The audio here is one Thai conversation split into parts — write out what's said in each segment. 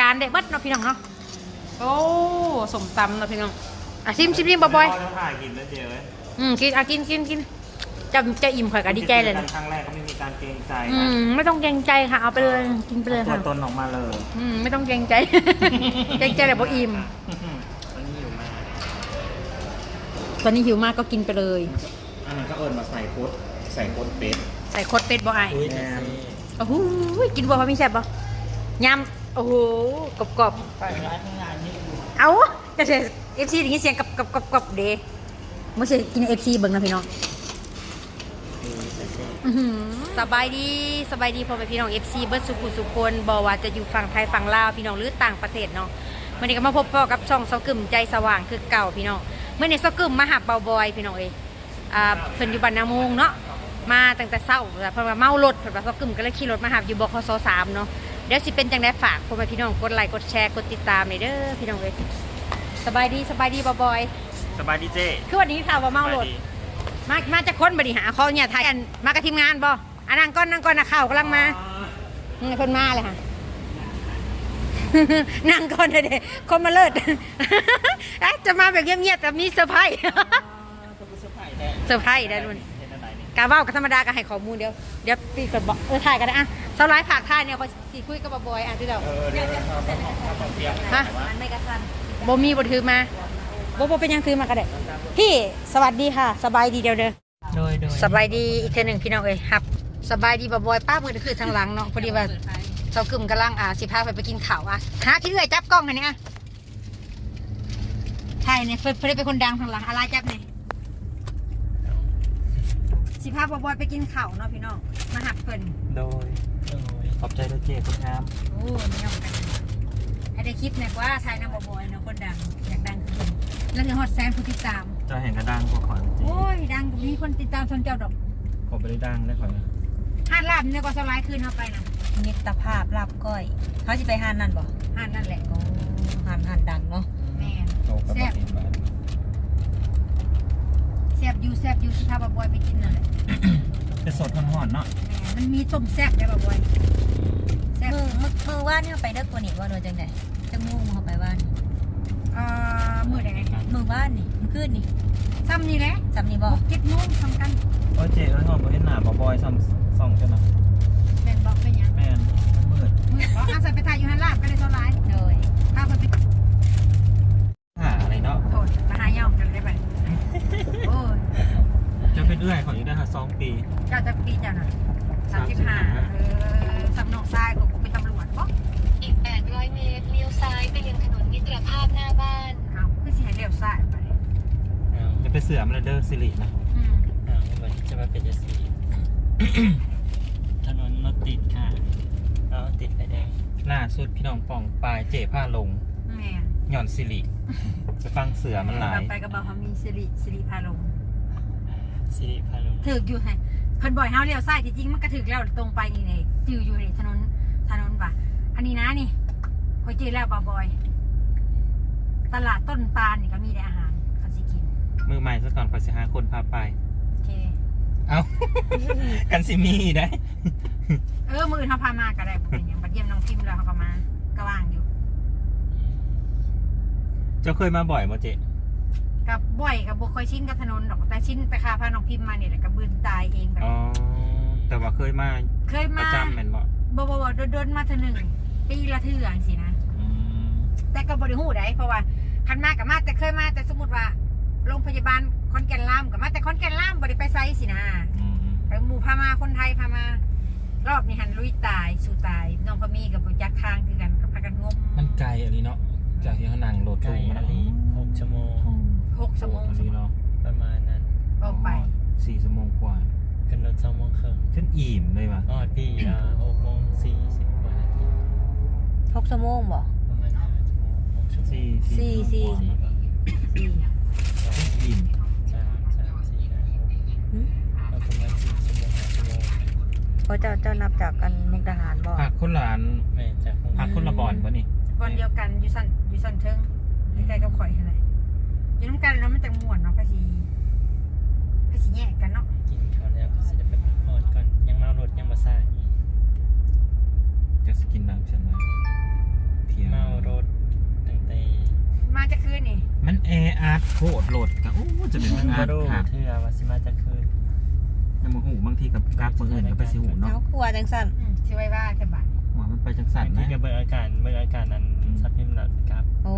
การได้เบัดเนาะพี่น้องเนาะโอ้สมตำเนาะพี่น้องอะซิมซิมซิมบ่อยพ่อจะถ่ายกินแล้วเจ๊เว้ยๆอืมกินอะกินกินกินจะจะอิ่มข่อยก็ดีใจเลยกินะนครั้งแรกก็ไม่มีการเกรงใจอืนะมไม่ต้องเกรงใจค่ะเอาไปเลยกินไปเลยตัวค่ะตนออกมาเลยอืมไม่ต้องเกรงใจ เกรงใจแต่บ่อิ่มอันนี้อยู่มาตอนนี้หิวมากก็กินไปเลย อันนั้นก็เอิญมาใส่โคตใส่โคตเป็ดใส่โคตรเป็ดบ่ไอายแม่โอ้โหกินบ่พอมีแซ่บบ่ยำ โอ้โหกรอบกรอบไปร้านงานนี่ดูๆเอาจะเสียเอฟซีอย่างนี้เสียงกับกับกับกับเดไม่ใช่กินเอฟซีเบิ่งนะพี่น้องอื้อหือสบายดีสบายดีพ่อแม่พี่น้องเอฟซีเบิร์ดสุขุสุคนบอกว่าจะอยู่ฝั่งไทยฝั่งลาวพี่น้องหรือต่างประเทศเนาะวันนี้ก็มาพบพ่อกับช่องเสากึ่มใจสว่างคือเก่าพี่น้องเมื่อในเสากึ่มมาหาเบาบอยพี่น้องเอยอ่าเพิ่นอยู่บ้านนาโมงเนาะมาตั้งแต่เช้าแต่เพิ่นว่าเมารถเพิ่นว่าเสากึ่มก็เลยขี่รถมาหาอยู่บคสสามเนาะ เดี๋ยวสิเป็นจังไดฝากพ่อแม่พี่น้องกดไลค์กดแชร์กดติดตามหน่อยเด้อพี่น้องเอ้ยสบายดีสบายดีเบาบอยสบายดีเจ๊คือวันนี้ข่าวว่าเมารถมามาจากคนบริหารเขาเนี่ยถ่ายกันมากับทีมงานบ่อะนั่งก้อนนั่งก้อนนะข่าวกำลังมาอืมเพิ่นมาเลยค่ะนั่งก่อนเด็คนมาเลิศเอ๊ะจะมาแบบเงียบๆแต่มีเซอร์ไพรส์เซอร์ไพรส์ได้รุ่น กาเว้ากับธรรมดาก็ให้ข้อมูลเดียวเดี๋ยวปีกดบอกเออถ่ายกันนะอะสไลด์ฝากถ่ายเนี่ยเขาสีคุยกับบอยอะที่เราเออเดี๋ยวเราต้องเตรียมฮะบ่มีบ่ถือมาบ่บ่เป็นยังถือมาก็ได้พี่สวัสดีค่ะ สบายดีเดียวเด้อสบายดีอีกเทหนึ่งพี่น้องเอ้ยครับ สบายดีบอยป้ามือคือทางหลังเนาะพอดีว่าเจ้ากึ่มกำลังอ่าสิพาไปไปกินข้าวอะหาที่เอื้อยจับกล้องอันนี้อะใช่เนี่ยเพิ่นเพิ่นได้เป็นคนดังทางหลังอะไรจับเนี่ย สิพาบ่บอยไปกินข้าวเนาะพี่น้องมาหับเพิ่นโดยขอบใจด้วยเจ๊คุณงามโอ้ไม่ยอมกันให้ได้คลิปเนี่ยว่าทายน้ำบ่บอยเนาะคนดังอยากดังขึ้นแล้วถึงฮอดแสนผู้ติดตามเจะเห็นกระดังกว่าขอนเจ๊โอ้ยดังกว่านี้คนติดตามชนเจ้าดอกขอไปได้ดังได้ขอนห้านลาบเนี่ยก็สไลด์คืนเข้าไปนะมิตรภาพลาบก้อย เขาจะไปหานนั่นบ่ห้านนั่นแหละโอ้หานหานดังเนาะแม่น โตกับแซ่บแซบอยูแซบอยูสิพาบะบอยไปกินน่ะแหละจะสดหอนๆเนาะแม่มันมีต้มแซบได้บะบอยแซบมือมือมือว่านเนี่ยไปเด็กกว่านี้ว่าโดยจังไดจังมุ่งเขาไปว่านเอ่อมือไหนมือว่านนี่มือขึ้นนี่ซ้ำนี่แหละจำนี่หบ่กเจ็ดโมงทำกันโอ้เจ๊เอ้ยหอมบ่เห็นหน้าบ่บอยซ้ำส่องจังนะแม่นบอกเป็นหยังแม่นมืดมือบอกอาศัยไปถ่ายอยู่ฮันลาบก็เลยสไลด์โดยพาคนไป หาอะไรเนาะ โทษมาหาเย่อมกันได้ไปโอ้ย จะเป็นเอื้อยขออยู่ได้ค่ะ สองปีเจ้าจะปีจ้ะน่ะสามสิบห้าเออสำนองทรายของกูเป็นตำรวจปะอีก 800 เมตรเลี้ยวซ้ายไปยังถนนมิตรภาพหน้าบ้าน เอาคือสิให้เลี้ยวซ้ายไปจะไปเสือมันเลยเด้อสิรินะอืมอ่าวันนี้จะมาเป็นยาสี ถนนรถติดค่ะแล้วติดไฟแดงล่าสุดพี่น้องป่องปลายเจ๊ผ้าลงแม่นหย่อนสิริจะฟังเสือมันหลายเราไปกับบ่าวพามีสิริสิริพาลง สิริพาลงถึกอยู่ไงเพิ่นบ่อยเฮาเลี้ยวซ้ายที่จริงมันก็ถึกแล้วตรงไปนี่เลยจืออยู่นี่ถนนถนนป่ะอันนี้นะนี่คอยจือแล้วบ่าวบอย ตลาดต้นตาลนี่ก็มีได้อาหารเขาสิกิน มือใหม่ซะก่อนขอสิหาคนพาไป โอเค เอากันสิมีได้เออมื้ออื่นเฮาพามาก็ได้บ่เป็นหยังบัดเยี่ยมน้องพิมพ์แล้วเฮาก็มาก็ว่างอยู่ เจ้าเคยมาบ่อยบ่เจ๊ กับบ่อยกับบ่ค่อยชินกับถนนดอกแต่ชินไปคาพาน้องพิมพ์มานี่แหละก็บืนตายเองแบบ อ๋อ แต่ว่าเคยมาเคยประมาจำแม่นบ่บ่บ่บ่เดินๆมาเทื่อหนึงปีละเทื่อจังซี่นะ อืมแต่ก็บริหูได้เพราะว่าคันมากับมาแต่เคยมาแต่สมมติว่าโรงพยาบาลคอนแก่นล่ามกับมาแต่คอนแก่นล่ามบริไปไซสินะอืมไปหมู่พามาคนไทยพามารอบนี้หันลุยตายสู่ตายน้องพะมีกับบจักทางคือกันกับพากันงมมันไกลอะไรเนาะจากที่เขานั่งรถไกลตู้มาอาลีหกชั่วโมงห กชั่วโมงอันนี้เนาะประมาณนั้นออกไปสี่ชั่วโมงกว่าขึ้นรถสองโมงครึ่งฉันอิ่มเลยว่ะออดพี่อ่าหกโมงสี่สิบกว่านาทีหกชั่วโมงบ่ประมาณห้าชั่วโมงหกชั่วโมงสี่สี่สี่ชั่วโมงกว่าสี่อิ่มสามสามสี่ห้าหกหึแล้วประมาณสี่ชั่วโมงห้าชั่วโมงเพราะเจ้าเจ้านับจากกันมุกดาหารบ่ผักคนหลานแม่จากคงผักคนละบอนปะนี่บอลเดียวกันอยู่สันอยู่สันเทิงใกล้ๆกับข่อยเท่าไหร่ อยู่น้ำกันแล้วมันจะม่วนเนาะภาษีภาษีแยกกันเนาะกินเขาวแล้วก็จะไปพักผ่อนก่อนยังเมารถยังมาซ่าอีกจะสกินน้ำฉันไหมเที่ยวนนี่มันแออัดโคตรโหลดกันโอ้จะเป็นงามานดูหักเทื่อว่าสิมาจะคืนยังมาหูบางทีกับกราฟบางอื่นก็ไปสิหูเนาะเอากลัวจังสั่นอืมสิไว้ว่าจะบาดว่ามันไปจังสันที่นะก็เบิ่งอาการเบิ่งอาการนั้นสักพิมพ์แล้วครับโอ้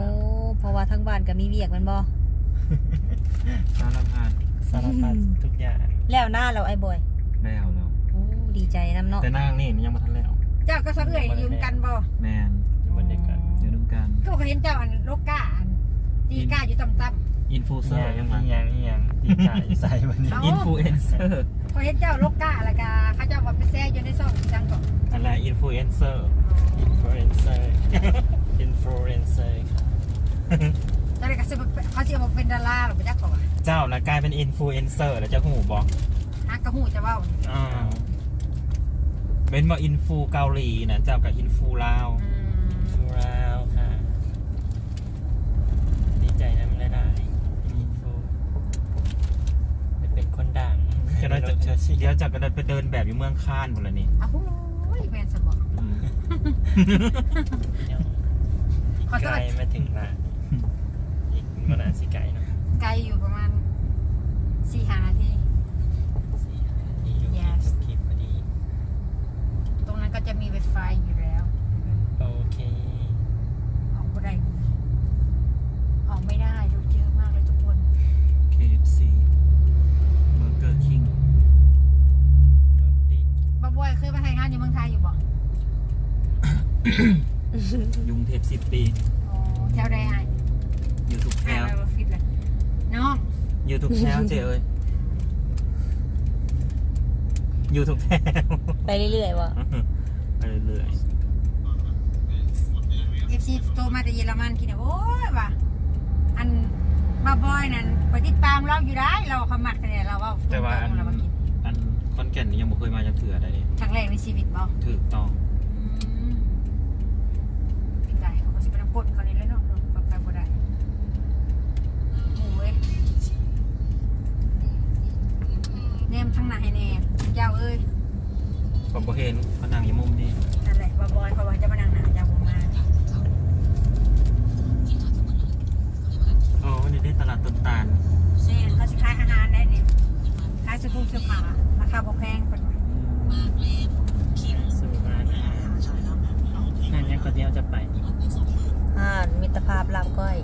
เพราะว่าทั้งบ้านก็มีเวียกแมันบ่ สารพัดสารพัดทุกอย่างแล้วหน้าเราไอ้บอยแล้วแล้วโอ้ดีใจนํเนาะแต่นางนี่ยังมาทันแล้วเจ้าก็สะเอื่อยยืมกันบ่แมนอยู่บนเดียวกันอยู่ด้วยกันก็เคยเห็นเจ้าอันโลกก้าอันตีก้าอยู่ต่ำอินฟูเซอร์ยังอีมาหยังอีหยังดีใจใส่วันนี้เาอินฟลูเอนเซอร์ๆพอเห็นเจ้าโลกก้าแล้วก็เขาเจ้าว่าไปแซ่อยู่ในซอกจังก่อนอะไรอินฟลูเอนเซอร์อินฟลูเอนเซอร์อินฟลูเอนเซอร์ครับ ตอนนี้ก็สิเขาสิเอามาเป็นดาราหรือไปจักก่อนเจ้าละกลายเป็นอินฟลูเอนเซอร์แล้วเจ้าหูบอกฮักกระหูจะเว้าอ่าเป็นว่าอินฟูเกาหลีนะเจ้ากับอินฟูลาวอืมฟูราวค่ะดีใจนะมันได้ได้อินฟูได้เป็นคนดังจะได้จะเดี๋ยวจะก็ได้ไปเดินแบบอยู่เมืองคานหมดแล้วนี่อ้าวโอ้ยแม่นสมบอกอืมอีกขอโทษไกลมาถึงร้านอีกมันอาจสิไกลเนอะ ไกลอยู่ประมาณสี่ห้านาที สี่ห้านาทีอยู่ Yes ทุกคลิปพอดี ตรงนั้นก็จะมีไวไฟอยู่แล้ว โอเค ออกไม่ได้ ออกไม่ได้รถเยอะมากเลยทุกคน KFC Burger King รถติด บ้าบอย เคยมาถ่ายงานอยู่เมืองไทยอยู่บ่ยุงเทพสิบปีอ๋อแถวใดไอ้อยู่ทุกแถอ่าวเราฟิตเลยน้องอยู่ทุกแถวเจเอ้ยอยู่ทุกแถวไปเรื่อยๆว่ะไปเรื่อยเอฟซีโทรมาจากเยอรมันกินเนี่ยโอ้ยว่ะอันบ้าบอยนั่นไปติดตามเราอยู่ได้เราเขามักแต่เราว่าตรงๆเรามากิน ๆอันคอนแก่นนี่ยังบ่เคยมาจากเถื่อได้เลยครั้งแรกในชีวิตบ่ถูกต้องอืมได้เขาก็สิไปน้ำกดเขานี่เลยเนาะเนาะไปบ่ได้โอ้ยแนมทั้งไหนแน่เจ้าเอ้ยผมบ่เห็นผนังอยมุมนี่นั่นแหละบาบอยเขาว่าจะมานั่งหนาเจ้าผมมาโอ้นี่ได้ตลาดต้นตาลเนี่ยเขาสิขายอาหารได้เนี่ยขายเสื้อผ้าเสื้อผ้าราคาบ่แพงเพิ่นว่าสู่ร้านอาหารงานยังก็เดียวจะไปอ่านมิตรภาพลาบก้อย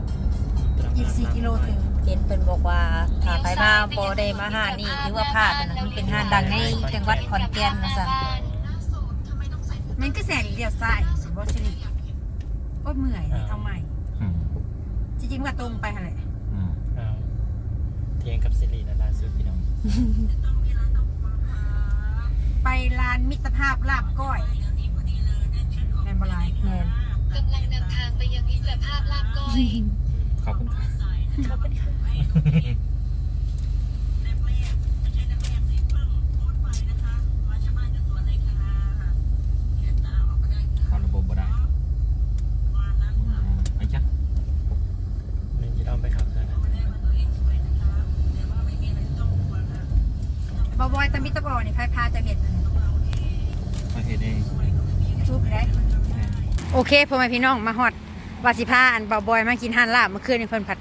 24กิโลถึงเห็นเพิ่นบอกว่าถ้าใครมาบ่ได้มาหานี่ถือว่าพลาดนะมันเป็นห้างดังในจังหวัดขอนแก่นนะสั่นมันก็แสงเดียวซ้ายบ่สิริโอ้ยเมื่อยเอาใหม่อืมจริงๆว่าตรงไปหั่นแหละอืมเอาเทียงกับสิริและล่าสุดพี่น้อง ไปร้านมิตรภาพลาบก้อยแม่นบ่ลายแม่นกำลังเดินทางไปยังมิตรภาพลาบก้อย ขอบคุณค่ะเข้าระบบบ่ได้อืมไอ้จ๊ะ นึงจะเอาไปขับเท่านั้น บอบอยตะมิตรบอนี่ใครพาจะเห็น มาเฮ็ดเอง ยูทูบได้โอ เคพ่อแม่พี่น้องมาฮอดวาสิพาอันบอบอยมากินห่านลาบเมื่อคืนนี่เพิ่นผัด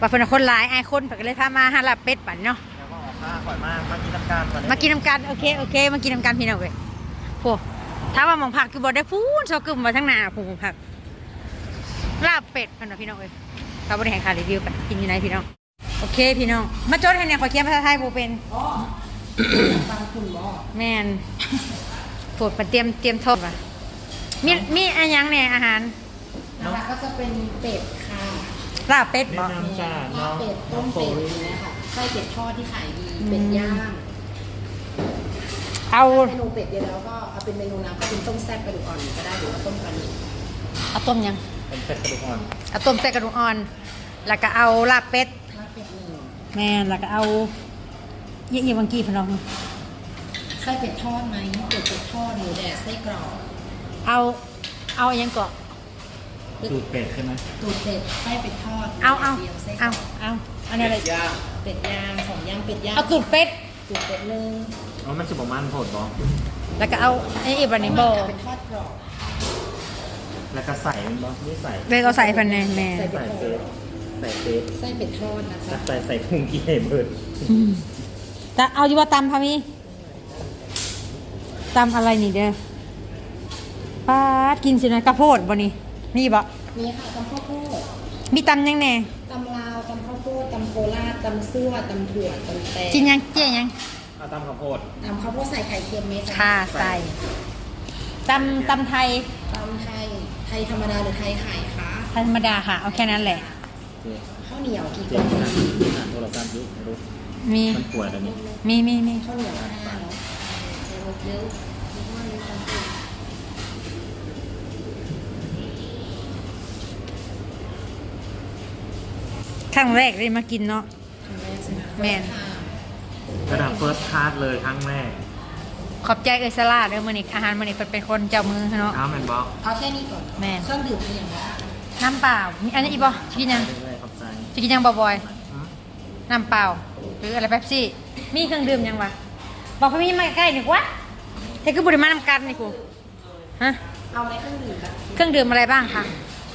ว่าเพิ่นคนหลายไอ้คนเพิ่นก็เลยพามาห่านลาบเป็ดปั่นเนาะแล้วก็ออกมาก่อนมามากินน้ำการมามากินน้ำกันโอเคโอเคมากินน้ำกันพี่น้องเว้ยโอ้ถ้าว่าหมองผักคือบ่ได้พูนชอบกึมมาทั้งหน้าผูหมองผักลาบเป็ดเพิ่นว่าพี่น้องเว้ยเขาบ่ได้ให้ค่ารีวิวกันกินอยู่ไหนพี่น้องโอเคพี่น้องมาจดให้เนี่ยขอเขียนภาษาไทยบ่เป็นแมนปวดมาเตรียมเตรียมโทษว่ะ มีมีอะไรยังเนี่ยอาหารนะคะก็จะเป็นเป็ดค่ะลาบเป็ดบ่น้ำจ้าลาบเป็ดต้มเป็ดอย่างเงี้ยค่ะไส้เป็ดทอดที่ขายดีเป็ดย่างเอาเมนูเป็ดเดียวแล้วก็เอาเป็นเมนูน้ำก็เป็นต้มแซ่บกระดูกอ่อนก็ได้หรือว่าต้มกระดูกเอาต้มยัง เป็นเป็ดกระดูกอ่อนเอาต้มใส่กระดูกอ่อน แล้วก็เอาลาบเป็ดลาบเป็ดหนึ่งแม่นแล้วก็เอาเยี่ยๆบางกี้พะน้อง ไส้เป็ดทอดไหมเป็ดเป็ดทอดหมูแดดไส้กรอก เอาเอาอันยังเกาะตูดเป็ดใช่ไหมตูดเป็ดไส้เป็ดทอดเอาเอาหมูแดดดียวไส้กรเอาอกเอาอันนี้อะไรย่างเป็ดย่างสองย่างเป็ดย่างเอาตูดเป็ดตูดเป็ดหนึ่งอ๋อมันจะประมาณโหดบ่แล้วก็เอาไอ้อีบันนี้บ่เป็นทอดกรอบแล้วก็ใส่มันบ่ไม่ใส่เบกเอาใส่พันในแม่ใส่เป็ดใส่ทอเป็ดดใส่เป็ดไส้เป็ดทอดนะจ๊ะใส่ใส่พุงกี่เบิร์ดแต่เอาอยู่ว่าตำพามีตำอะไรนี่เด้อป้า ดกินสินะกระโพดบ่นี่นี่บ่มีค่ะตำข้าวโพดมีตำยังแน่ตำลาวตำข้าวโพดตำโคราชตำซั่วตำถั่วตำแตงกินยังเจ๊ยังเอาตำข้าวโพดตำข้าวโพดใส่ไข่เค็มไหมจ๊ะค่ะใส่ตำตำไทยตำไทยไทยธรรมดาหรือไทยไข่คะธรรมดาค่ะเอาแค่นั้นแหละเจ๊ข้าวเหนียวกี่กเจ๊ล่องอ่านอ่านโทรศัพท์อยุรู้มีมันป่วยแล้วนี่มีมีมีข้าวเหนียวห้าเนาะเร็ว ครั้งแรกเลยมากินเนาะแม่นระดับเฟิร์สคลาสเลยครั้งแรกขอบใจเออสลาเด้อมื้อนี้อาหารมื้อนี้เพิ่นเป็นคนเจ้ามือเนาะเอาแมนบอกเอาแค่นี้ก่อนแม่น เครื่องดื่มเป็นอย่างไรน้ำเปล่ามีอันนี้อีกบ่จะกินยังเรื่อยๆขอบใจจะกินยังบ่บ่อยอืมน้ำเปล่า หรืออะไรเป๊ปซี่ มีเครื่องดื่มยังวะบอกพี่มีมาใกล้หนึ่งวะแต่คือบุหรี่มานำกันนี่กูฮะเอาอะไรเครื่องดื่มแบบเครื่องดื่มอะไรบ้างคะ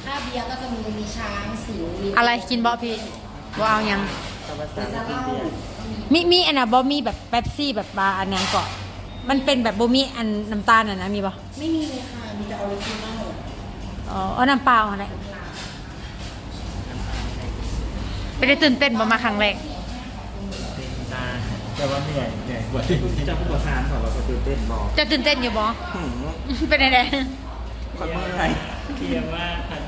ถ้าเบียร์ก็จะมีมีช้างสิวมีอะไรกินบ่พี่บ่เอายัง ธรรมศาสตร์จะที่เล่าเบียร์มีมีอันน่ะบ่มีแบบเป๊ปซี่แบบบาร์อันนั้นก่อนมันเป็นแบบบ่มีอันน้ำตาลน่ะนะมีบ่ไม่มีเลยค่ะ มีแต่ออริจินอลอ๋อเอาน้ำเปล่าอะไรไปได้ตื่นเต้นบ่มาครั้งแรกตาแต่ว่าเหนื่อยเหนื่อยกว่าที่เจ้าผู้ประสานของเราก็ตื่นเต้นบอกจะตื่นเต้นอยู่บ่หืมเป็นไงคนเมื่อยเคลียร์ว่าค่ะ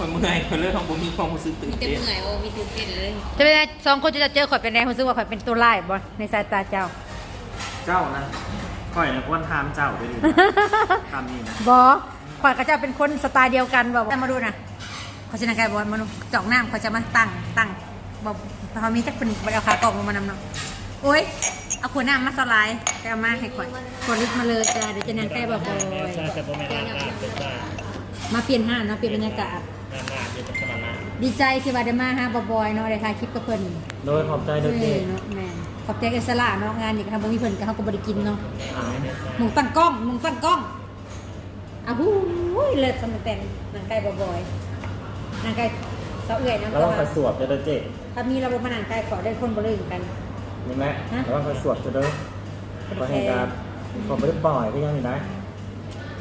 คนเมื่อยคนเรื่องของผมมีความรู้สึกตื่นจะเต้นเหนื่อยโอ้มีตื่นเต้นเลยจะเป็นไงสองคนจะเจอข่อยเป็นไงรู้สึกว่าข่อยเป็นตัวร้ายบ่ในสายตาเจ้า เจ้านะข่อยนะควรทามเจ้าไปดีทำนี่นะบอข่อยกับเจ้าเป็นคนสไตล์เดียวกันบอกว่ามาดูนะขอชินังไก่บอลมาดูจอกน้ำเขาจะมาตั้งตั้งบอกเขามีจักเป็นเอาขากล่องลงมานำเนาะโอ้ยเอาขวดน้ำมาสไลด์แต่เอามาให้ข่อยขวดลิตรมาเลยจ้าเดี๋ยวจะนั่งใกล้บอกบอยน่าจะประมาณล้านล้านเป็นว่ามาเปลี่ยนห้างเนาะเปลี่ยนบรรยากาศ ล้านล้านอยู่ประมาณล้านดีใจที่ว่าได้มาหาบอบอยเนาะได้ถ่ายคลิปกับเพิ่นโดยขอบใจเอเด็กอเนาะแม่นขอบใจอิสระเนาะงานนี่ก็ทำบ่มีเพิ่นก็เขาก็บ่ได้กินเนาะๆอ่าหมุงตั้งกล้องหมุงตั้งกล้องอ้าวหูยเลิศสมแต่นนางไก่บอบอยนางไก่เสาเอื่อยนะแล้วว่าแต่กระสวบจะเด้อเจ๊ถ้ามีระบบมานางไก่ขอได้คนบ่ลืมกัน นี่แหละฮะ แล้วว่ากระสวบจะเด้อพอเหตุการณ์ผมไม่ได้ปล่อยก็ยังนี่นะ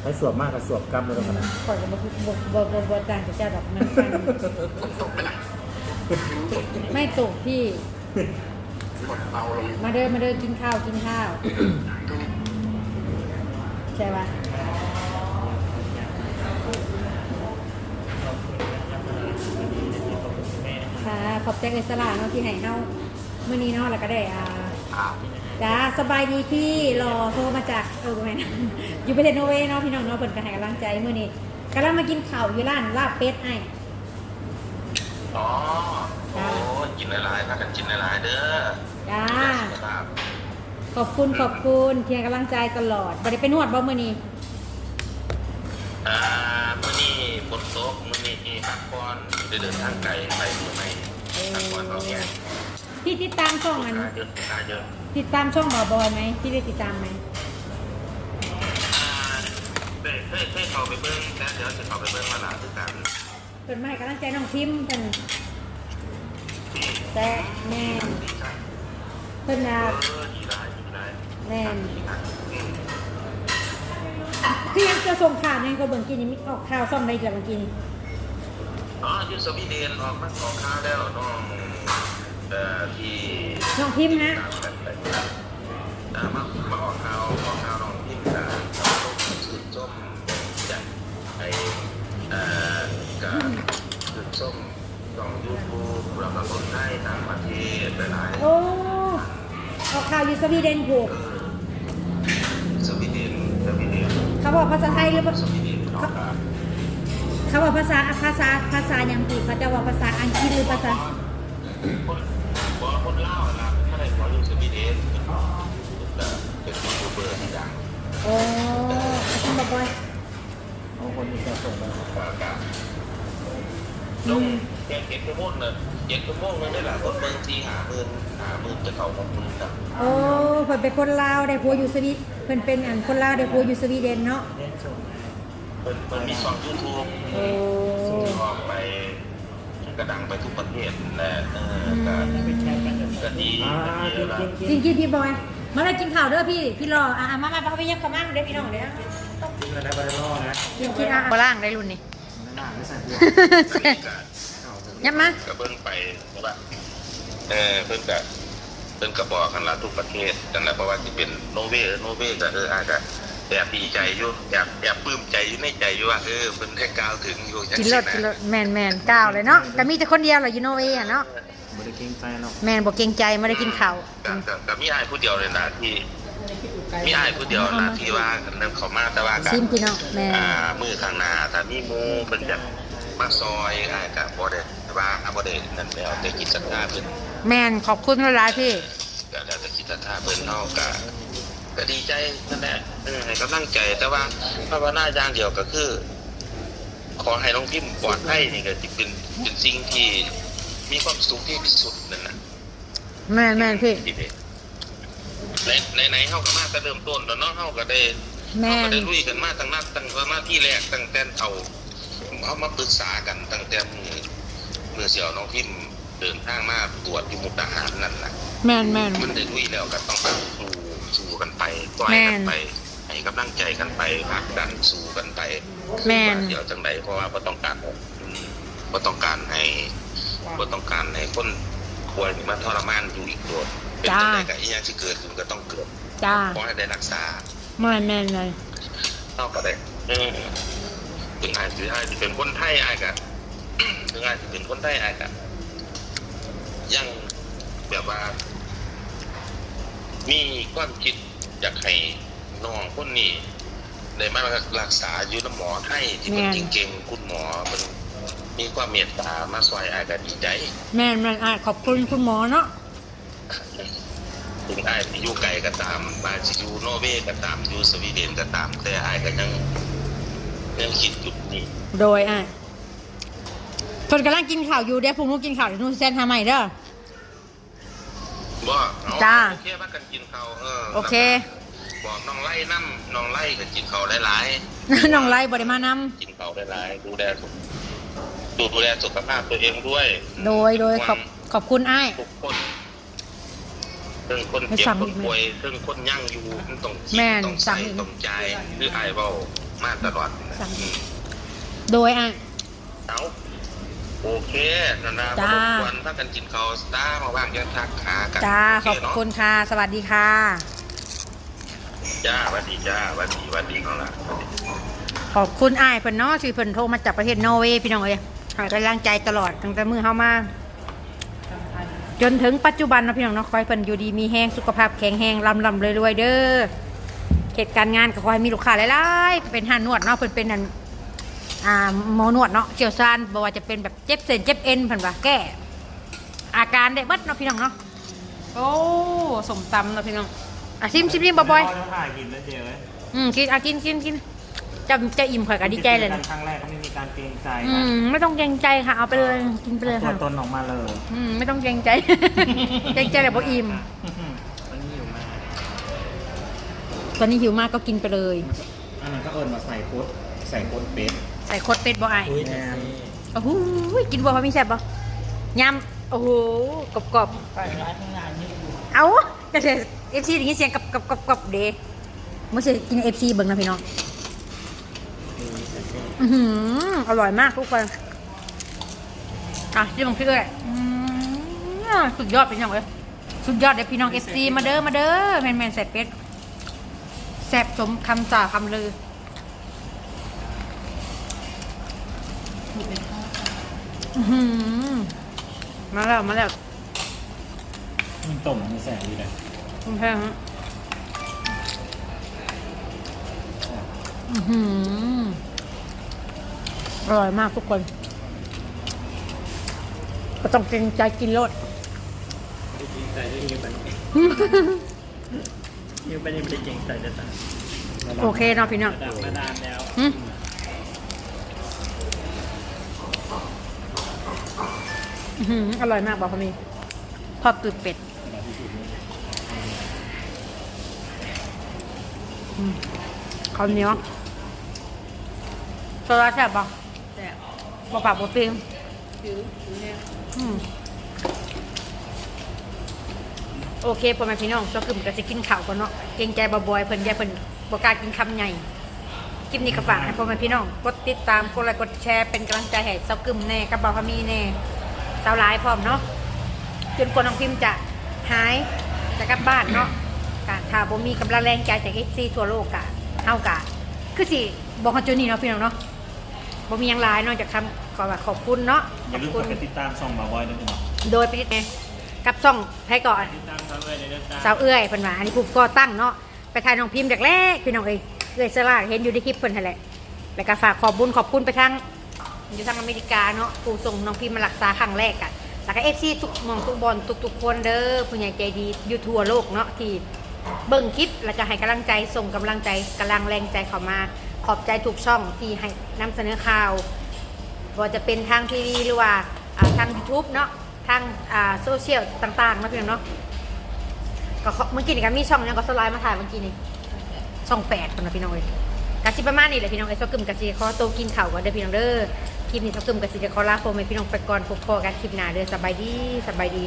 ไปสวบมากกระสวบกลับเลยตรงนั้นขอยก็บ่บ่บ่บ่บ่ต่างจากเจ้าดอกนางฟังไม่ตกพี่มาเดินมาเดินกินข้าวกินข้าว ใช่ปะค่ะขอบใจอิสระเนาะที่ให้เฮามื้อนี้เนาะแล้วก็ได้อ่า จ้าสบายดีพี่รอโทรมาจากเออบ่แม่นอยู่ประเทศนอร์เวย์เนาะพี่น้องเนาะเพิ่นก็ให้กำลังใจมื้อนี้กำลังมากินข้าวอยู่ร้านลาบเป็ดไอ้อ๋อโอ้กินหลายๆพากันกินหลายๆเด้อจ้าครับขอบคุณขอบคุณที่ให้กำลังใจตลอดบ่ได้ไปนวดบ่มื้อนี้อ่ามื่อนี้ฝนตกมื่อนี้ที่พักผ่อนได้เดินทางไกลไปเมื่อไหร่พักผ่อนเราเนี่ย พี่ติดตามช่องอันลูกค้าเยอะลูกค้าเยอะติดตามช่องบ่บอยไหมพี่ได้ติดตามไหมอ่าเด้เคยเคยเข้าไปเบิ้งแต่เดี๋ยวจะเข้าไปเบิ้งมาหลาคือกันเพิ่นมาให้กำลังใจน้องพิมพ์เพิ่นแต่แม่นเพิ่นน่ะเออดีหลายดีหลายแม่นดีหลายอืมคือยังจะส่งข่าวในก็เบิ่งกินนี่มีออกข่าวซ่อมได้อีกแล้วเมื่อกี้นี่อ๋ออยูสวีเดนออกมาออกข่าวแล้วน้องเอ่อ ที่น้องพิมพ์ฮะอ่ามามาออกข่าวออกข่าวน้องพิมพ์กับกับชื่นส้มจากไอเอ่อกับชื่นส้มของยูทูบแล้วก็คนไทยต่างประเทศหลายโอ้ออกข่าวอยู่สวีเดนผูกๆสวีเดนสวีเดนเขาบอกภาษาไทยหรือว่าสวีเดนออกข่าวเขาบอกภาษาภาษาภาษาหยังปีเขาจะบอกภาษาอังกฤษหรือภาษาคนบอกคน เล่าวนะถ้าได้ขออยู่สวีเดนเป็นยูทูบเบอร์ที่ดังโอ้คุณบอกบอยเอาคนนี้จะส่งมาลงเจ็ดเจ็ดชั่วโมงเลยเจ็ดชั่วโมงเลยได้หละคนเมืองที่หาหมื่นหาหมื่นจะเข้าของมือครับโอ้เพิ่นเป็นคนลาวได้ผัวอยู่สวีเพิ่นเป็นอันคนลาวได้ผัวอยู่สวีเดนเนาะเล่นชมมันมันมีช่องยูทูบโอ้ออกไป กระดังไปทุกประเทศแหละเออก็ก็ดีอ่าก็ดีกินแล้วกินกินกินกินพี่บอย มาเลยกินข้าวเด้อพี่ พี่รออะอะมามาเอาไปเยี่ยมเขามั่งเด้อพี่น้องเด้อกินอะไรไปรอดนะกินกินอะบล่างได้รุ่นนี้ไม่น่าไม่ใส่หัวยับมา ก็เบิ่งไปว่าเออเพิ่นก็เพิ่นก็บอกกันละทุกประเทศจังนั้นเพราะว่าที่เป็นโนเวย์โนเวย์ก็เอออาจจะ แอบดีใจอยู่แอบแอบปลื้มใจอยู่ในใจอยู่ว่าเออเพิ่นได้กล่าวถึงอยู่จังกินรซี่ถกินรนะถแมนแมนก้าวเลยเนาะก็มีแต่คนเดียวแหละยูโนเวอะเนาะไม่ได้เกรงใจหรอกแมนบอกเกรงใจไม่ได้กินข้าวก็ก็ก็มีอ้ายผู้เดียวเลยนะที่มีอ้ายผู้เดียวนะที่ว่ากันนำเขามาแต่ว่ากัซินมพี่น้องแมนอ่ามือข้างหน้าถ้ามีหมูเป็นแบบมาซอยอ้ายก็บ่ได้ว่าบ่ได้นั่นแล้วแต่กิจสัทธาเพิ่นแมนขอบคุณหลายๆพี่ก็แล้วแต่กิจสัทธาเพิ่นเฮาก็ ก็ดีใจนั่นแหละเออให้กำลังใจแต่ว่าภาวนาอย่างเดียวก็คือ ขอให้น้องพิมพ์ปลอดภัยนี่ก็สิเป็นเป็นสิ่งที่มีความสุขที่สุดนั่นน่ะแมนแมนพี่ที่เด็ดในในไหนเฮาก็มาแต่เริ่มต้นแล้วเนาะเฮาก็ได้แมเฮาก็นได้ลุยกันมาตั้งนัดตั้งมาที่แรกตั้งแต่เอาเอามาปรึกษากันตั้งแต่มือมือเสี่ยวน้องพิมพ์เดินทางมาตรวจอยู่มุกดาหารนั่นน่ะแมนแมนมันได้ลุยแล้วก็ต้อง สู้สู้กันไปปล่อยกันไปให้กำลังใจกันไปผลักดันสู้กันไปแม่นว่าเดี๋ยวจังใดเพราะว่าบ่ต้องการอืมบ่ต้องการให้บ่ต้องการให้คนป่วยนี่มาทรมานอยู่อีกตัวเป็นจังใดก็อีหยังสิเกิดขึ้นก็ต้องเกิดจ้าขอให้ได้รักษาแมนแมนเลยเท่าก็ได้เออถึงอาจจะอาจจะเป็นคนไทยอาจจะถึงอาจจะเป็นคนไทยอาจจะยังแบบว่า มีความคิดอยากให้น้องคนนี้ได้มารักษาอยู่น้ำหมอไทยที่มันเก่งๆคุณหมอมันมีความเมตตามาซอยอาจจะดีใจ แมนแมนอะขอบคุณคุณหมอเนาะถึงอาจจะอยู่ไกลก็ตามอาจจะอยู่นอร์เวย์ก็ตามอยู่สวีเดนก็ตาม แต่อาจก็ยังยังคิดจุดนี้ โดยอะคนกำลังกินข้าวอยู่เดี๋ยวพวกหนู้กินข้าวเดี๋ยวหนู้แซนทำใหม่เด้อ ว่าเอาจ้า โอเคว่ากันกินเขาวเออโอเค บอกน้องไล่น้ำน้องไล่กันกินเขาวหลายน้องไล่บริมานๆกินเขาวหลายๆดูแลสุขดูแลสุขภาพตัวเองด้วยำโดยโดยขอบขอบคุณอ้าย ทุกคนเรื่องคนให้เจ็บสั่งคอีนกไหมป่วยเรื่องคนยั่งอยู่มันต้องคิดแม่นต้องสั่ใส่งอีกต้องใจายคือไอ้ายเบ้ามาตลอดสั่งอีอืกมโดยอะเอา โอเคนานาจ้ารบกวนถ้ากันกินเขาวตามาว่างจะทักหากันจ้าโขอบคุณค่ะ สวัสดีค่ะ จ้าหวัสดีจ้าหวัสดีหวัสดีของเราขอบคุณอ้ายเพิ่นเนาะที่เพิ่นโทรมาจากประเทศนอร์เวย์พี่น้องเอ้ยให้กำลังใจตลอดตั้งแต่มือเฮามา จนถึงปัจจุบันเนาะพี่น้องเนาะขอให้เพิ่นอยู่ดีมีแห้งสุขภาพแข็งแรงลำลำรวยๆเด้อเหตุการณ์งานก็ขอให้มีลูกค้าหลายๆเป็นห้านนวดเนาะเพิ่นเป็นนั่น อ่าหมอนวดเนาะเชี่ยวชาญบ่ว่าจะเป็นแบบเจ็บเส้นเจ็บเอ็นเพิ่นว่าแก้อาการได้เบิดเนาะพี่น้องเนาะโอ้สมตำเนาะพี่น้องอะซิมซิมซิมบ่อยจะถ่ายกินแล้วเดียวเลยๆอืมกินอะกินกินกินจะจะอิ่มข่อยก็ดีใจเลยนะครั้งแรกก็ไม่มีการเกรงใจอืนะมไม่ต้องเกรงใจค่ะเอาไปเลยกินไปเลยตัวค่ะตนออกมาเลยอืมไม่ต้องเกรงใจ เกรงใจแต่บ่อิ่มมันหิวมากตอนนี้หิวมากก็กินไปเลย อันนั้นก็เอิญมาใส่โคตใส่โคตเป็ด ใส่โคตรเป็ดบ่ไอายอุ้ยแต่สิโอ้โหกินบ่พอมีแซ่บบ่ยำโอ้โหกรอบกรอบๆเอาจะเสียเอฟซีอย่างนี้เสียงกับกับกับกับเดเมื่อเสียกินเอฟซีเบิ่งนะพี่น้องอุ้ยแต่สิอือหืออร่อยมากทุกคนอะที่ผมพี่เอ้ยอืมสุดยอดเป็นยังไงสุดยอดเด็กพี่น้องเอฟซีมาเด้อมาเด้อแมนแมนๆแซ่บเป็ดแซ่บสมคำจ่าคำลือ อื้อหือมาแล้วมาแล้วมันต้มมันแสบดีเลยคุณแพงฮะอื้อหืออร่อยมากทุกคน ก็ต้องเกรงใจกินรสไม่จริงใจได้ยิวมันยิวมันยังไม่ได้จริงใจจะตายโอเคเนาะพี่น้องระดับมานานแล้ว หึ อื้อหืออร่อยมากบอกพอมีทอดตืดเป็ดอืมข้าวเหนียวโซดาแซ่บปะแต่บะปากบะปิงฟิวเนี่ยอืมโอเคพ่อแม่พี่น้องเจ้ากึ่มก็จะกินข้าวก่อนเนาะเกรงใจบ่บอยเพิ่นอย่าเพิ่นบ่กล้ากินคำใหญ่คลิปนี้ก็ฝากให้พ่อแม่พี่น้องกดติดตามกดไลค์กดแชร์เป็นกำลังใจให้เจ้ากึ่มแน่กับบ่าวพามีแน่ สาวหลายพร้อมเนาะจนกว่าน้องพิมพ์จะหายจะกลับบ้านเนาะกะถ้าบ่มีกำลังแรงใจจาก FC ทั่วโลกกะเฮากะคือสิบอกกันจนนี้เนาะพี่น้องเนาะบ่มีหยังหลายนอกจากคำขอว่าขอบคุณเนาะอขย่าอบลืมคุณกดติดตามช่องบาบอยด้วยพี่น้องโดยไปไงกับซ่องไทยก่อนติดตามสาวเอ้ยในเรื่องสาวเอื้อยเพิ่นว่าอันนี้ผู้ก่อตั้งเนาะไปถ่ายน้องพิมพ์แรกๆพี่น้องเอ้ยเอื้อยสลากเห็นอยู่ในคลิปเพิ่นนั่นแหละแล้วก็ฝากขอบบุญขอบคุณไปทาง อยู่ทางอเมริกาเนาะผู้ส่งน้องพิมมารักษาครั้งแรกอะแล้วก็เอฟซีทุกมองทุกบอลทุกๆคนเด้อผู้ใหญ่ใจดีอยู่ทั่วโลกเนาะที่เบิ่งคลิปแล้วก็ให้กำลังใจส่งกำลังใจกำลังแรงใจเข้ามา ขอบใจทุกช่องที่ให้นำเสนอข่าวว่าจะเป็นทางทีวีหรือว่าทาง YouTube เนาะทางโซเชียลต่างๆนะพี่น้องเนาะก็เมื่อกี้นี่ก็มีช่องยังก็สไลด์มาถ่ายเมื่อกี้นี่ช่องแปดคนนะพี่น้องเอ้ยกะสิประมาณนี้แหละพี่น้องเอ้ยซอกกึมกะสิขอโตกินข้าวก่อนเด้อพี่น้องเด้อ คลิปนี้ซอกกึมกับสิจะขอลาโฟมให้พี่น้องไปก่อนพบพอกันคลิปหน้าเด้อสบายดีสบายดี